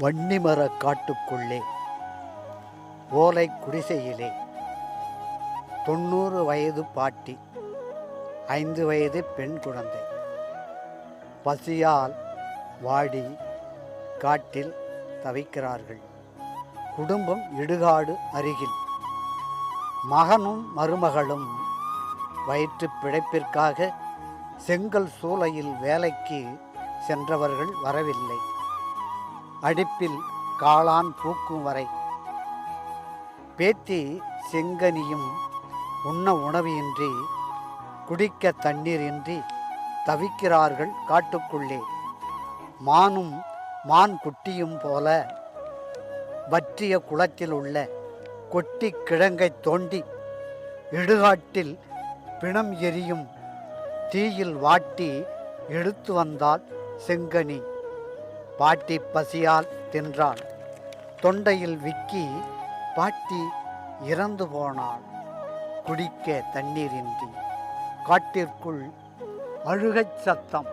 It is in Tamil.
வன்னிமர காட்டுக்குள்ளே ஓலை குடிசையிலே. தொண்ணூறு வயது பாட்டி ஐந்து வயது பெண் குழந்தை. பசியால் வாடி காட்டில் தவிக்கிறார்கள். குடும்பம் இடுகாடு அருகில். மகனும் மருமகளும் வயிற்று பிழைப்பிற்காக செங்கல் சூளையில் வேலைக்கு சென்றவர்கள் வரவில்லை. அடுப்பில் காளான் பூக்கும் வரை. பேத்தி செங்கனியும் உண்ண உணவின்றி குடிக்க தண்ணீர் இன்றி தவிக்கிறார்கள் காட்டுக்குள்ளே. மானும் மான் குட்டியும் போல வற்றிய குளத்தில் உள்ள கொட்டி கிழங்கை தோண்டி இடுகாட்டில் பிணம் எரியும் தீயில் வாட்டி எடுத்து வந்தால் செங்கனி. பாட்டி பசியால் தின்றாள். தொண்டையில் விக்கி பாட்டி இறந்து போனாள். குடிக்க தண்ணீரின்றி. காட்டிற்குள் அழுகைச் சத்தம்.